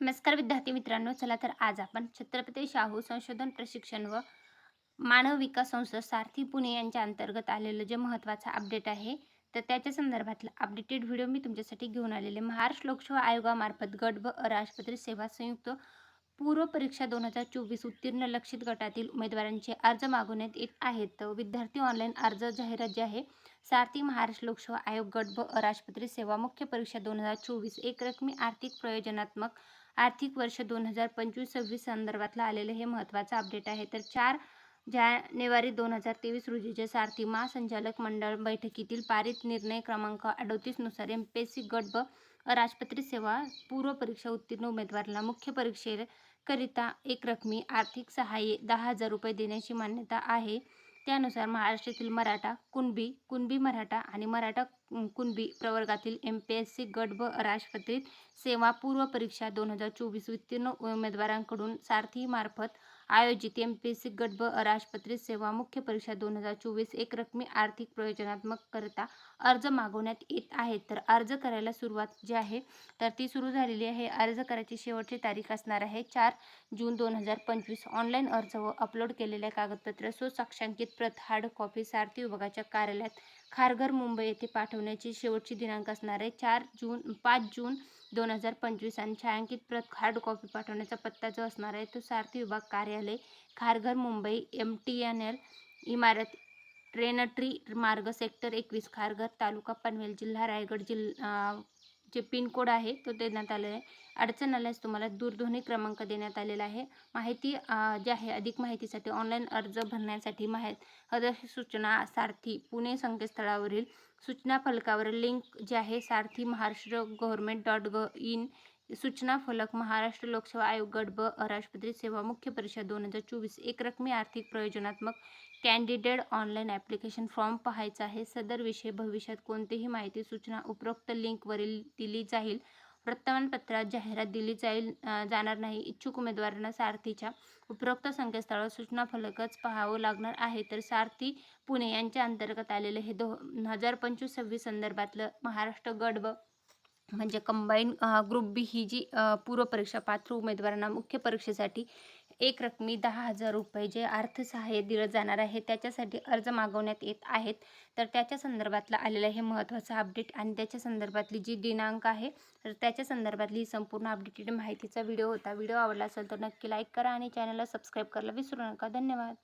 नमस्कार विद्यार्थी मित्रांनो चला तर आज आपण छत्रपती शाहू संशोधन प्रशिक्षण व मानव विकास संस्था सारथी पुणे यांच्या अंतर्गत आलेलं जे महत्त्वाचं अपडेट आहे तर त्याच्या संदर्भातला अपडेटेड व्हिडिओ मी तुमच्यासाठी घेऊन आलेले. महाराष्ट्र लोकसेवा आयोगामार्फत गट व राजपत्र सेवा संयुक्त पूर्व परीक्षा दोन हजार चोवीस उत्तीर्ण लक्षित गटातील उमेदवारांचे अर्ज मागवण्यात येत आहेत. तर विद्यार्थी ऑनलाईन अर्ज जाहिरात जे आहे सारथी महाराष्ट्र लोकसेवा आयोग गट ब अराजपत्री सेवा मुख्य परीक्षा दोन हजार चोवीस एकरकमी आर्थिक प्रयोजनात्मक आर्थिक वर्ष दोन हजार पंचवीस सव्वीस संदर्भातला आलेलं हे महत्त्वाचं अपडेट आहे. तर चार जानेवारी दोन हजार तेवीस रोजीचे सारथी महासंचालक मंडळ बैठकीतील पारित निर्णय क्रमांक अडोतीसनुसार एम पी एस सी गट ब अराजपत्रित सेवा पूर्व परीक्षा उत्तीर्ण उमेदवाराला मुख्य परीक्षे एक रकमी आर्थिक सहाय्य दहा हजार रुपये देण्याची मान्यता आहे. त्यानुसार महाराष्ट्रातील मराठा कुणबी कुणबी मराठा आणि मराठा कुणबी प्रवर्गातील एम पी एस सी गट व राजपत्रित सेवा पूर्व परीक्षा दोन हजार चोवीस उत्तीर्ण उमेदवारांकडून सारथीमार्फत आयोजित एम पी एस सी गट ब राजपत्रित सेवा मुख्य परीक्षा दोन हजार चोवीस एक रकमी आर्थिक प्रयोजनात्मक करता अर्ज मागवण्यात येत आहेत तर अर्ज करायला सुरुवात जी आहे तर ती सुरू झालेली आहे. अर्ज करायची शेवटची तारीख असणार आहे चार जून दोन हजार पंचवीस. ऑनलाईन अर्ज व अपलोड केलेल्या कागदपत्र सुसाक्षांकित प्रत हार्ड कॉपी सारथी विभागाच्या कार्यालयात खारघर मुंबई येथे पाठवण्याची शेवटची दिनांक असणार आहे चार जून पाच जून दोन हजार पंचवीस आणि छायांकित प्रत हार्ड कॉपी पाठवण्याचा पत्ता जो असणार आहे तो सारथी विभाग कार्यालय Kharghar Mumbai M T N L इमारत ट्रेनट्री मार्ग सेक्टर एकवीस खारघर तालुका पनवेल जिल्हा रायगड जिल्हा जे पिनकोड आहे तो देण्यात आलेला आहे. अडचण आल्यास तुम्हाला दूरध्वनी क्रमांक देण्यात आलेला आहे. माहिती जी आहे अधिक माहितीसाठी ऑनलाईन अर्ज भरण्यासाठी माहीत हदर सूचना सारथी पुणे संकेतस्थळावरील सूचना फलकावर लिंक जे आहे Sarathi Maharashtra government dot gov in सूचना फलक महाराष्ट्र लोकसेवा आयोग गट ब राष्ट्रपती सेवा मुख्य परीक्षा दोन हजार चोवीस एकरकमी आर्थिक प्रयोजनात्मक कॅन्डिडेट ऑनलाईन ॲप्लिकेशन फॉर्म पाहायचा आहे. सदर विषय भविष्यात कोणतीही माहिती सूचना उपरोक्त लिंकवरील दिली जाईल. वर्तमानपत्रात जाहिरात दिली जाईल जाणार नाही. इच्छुक उमेदवारांना सारथीच्या उपरोक्त संकेतस्थळावर सूचना फलकच पाहावं लागणार आहे. तर सारथी पुणे यांच्या अंतर्गत आलेलं हे दो हजार पंचवीस सव्वीस संदर्भातलं महाराष्ट्र गट व म्हणजे कंबाईन ग्रुप बी ही जी पूर्व परीक्षा पात्र उमेदवारांना मुख्य परीक्षेसाठी एक रकमी दहा हजार रुपये जे अर्थसहाय्य दिलं जाणार आहे त्याच्यासाठी अर्ज मागवण्यात येत आहेत. तर त्याच्या संदर्भातलं आलेलं हे महत्त्वाचं अपडेट आणि त्याच्या संदर्भातली जी दिनांक आहे तर त्याच्या संदर्भातली ही संपूर्ण अपडेटेड माहितीचा व्हिडिओ होता. व्हिडिओ आवडला असेल तर नक्की लाईक करा आणि चॅनलला सबस्क्राईब करायला विसरू नका. धन्यवाद.